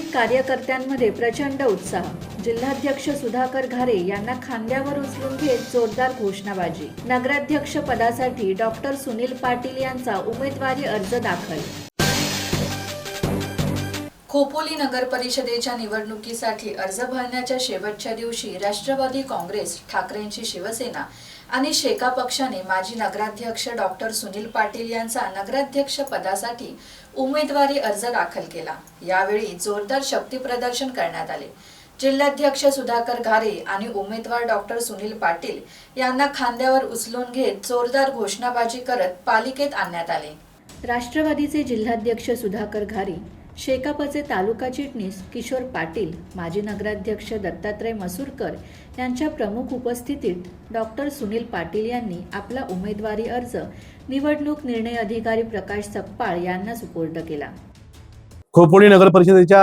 कार्यकर्त्यांमध्ये प्रचंड उत्साह. जिल्हाध्यक्ष सुधाकर घारे यांना खांद्यावर उचलून घेत जोरदार घोषणाबाजी. नगराध्यक्ष पदासाठी डॉक्टर सुनील पाटील यांचा उमेदवारी अर्ज दाखल खोपोली नगर परिषदेच्या निवडणुकीसाठी अर्ज भरण्याच्या शेवटच्या दिवशी राष्ट्रवादी काँग्रेस ठाकरेंची शिवसेना आणि शेका पक्षाने माजी नगराध्यक्ष डॉक्टर सुनील पाटील यांचा नगराध्यक्ष पदासाठी उमेदवारी अर्ज दाखल केला. यावेळी जोरदार शक्ती प्रदर्शन करण्यात आले. जिल्हाध्यक्ष सुधाकर घारे आणि उमेदवार डॉक्टर सुनील पाटील यांना खांद्यावर उचलून घेत जोरदार घोषणाबाजी करत पालिकेत आणण्यात आले. राष्ट्रवादीचे जिल्हाध्यक्ष सुधाकर घारे शेकापचे तालुका चिटणीस किशोर पाटील माजी नगराध्यक्ष दत्तात्रय मसूरकर यांच्या प्रमुख उपस्थितीत डॉक्टर सुनील पाटील यांनी आपला उमेदवारी अर्ज निवडणूक निर्णय अधिकारी प्रकाश सकपाळ यांना सुपूर्द केला. खोपोली नगर परिषदेच्या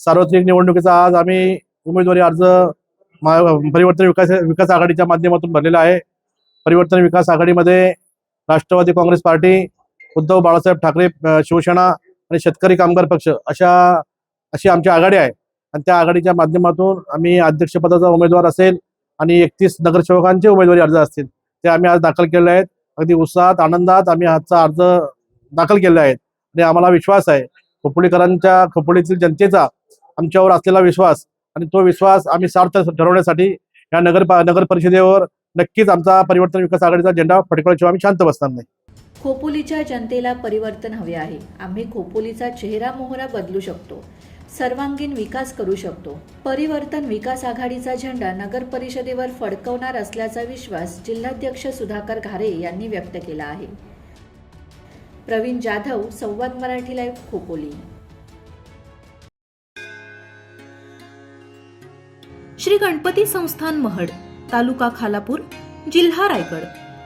सार्वत्रिक निवडणुकीचा आज आम्ही उमेदवारी अर्ज परिवर्तन विकास विकास आघाडीच्या माध्यमातून भरलेला आहे. परिवर्तन विकास आघाडीमध्ये राष्ट्रवादी काँग्रेस पार्टी उद्धव बाळासाहेब ठाकरे शिवसेना आणि शेतकरी कामगार पक्ष अशा अशी आमची आघाडी आहे. आणि त्या आघाडीच्या माध्यमातून आम्ही अध्यक्षपदाचा उमेदवार असेल आणि एकतीस नगरसेवकांचे उमेदवारी अर्ज असतील ते आम्ही आज दाखल केले आहेत. अगदी उत्साहात आनंदात आम्ही आजचा अर्ज दाखल केले आहेत. आणि आम्हाला विश्वास आहे. खोपोलीकरांच्या खोपोलीतील जनतेचा आमच्यावर असलेला विश्वास आणि तो विश्वास आम्ही सार्थ ठरवण्यासाठी या नगर नगर परिषदेवर नक्कीच आमचा परिवर्तन विकास आघाडीचा झेंडा फडकवल्याशिवाय आम्ही शांत बसणार नाही. खोपोलीच्या जनतेला परिवर्तन हवे आहे. आम्ही खोपोलीचा चेहरा मोहरा बदलू शकतो. सर्वांगीण विकास करू शकतो. परिवर्तन विकास आघाडीचा झेंडा नगर परिषदेवर फडकवणार असल्याचा विश्वास जिल्हाध्यक्ष सुधाकर घारे यांनी व्यक्त केला आहे. प्रवीण जाधव संवाद मराठी लाईव्ह खोपोली. श्री गणपती संस्थान महड तालुका खालापूर जिल्हा रायगड.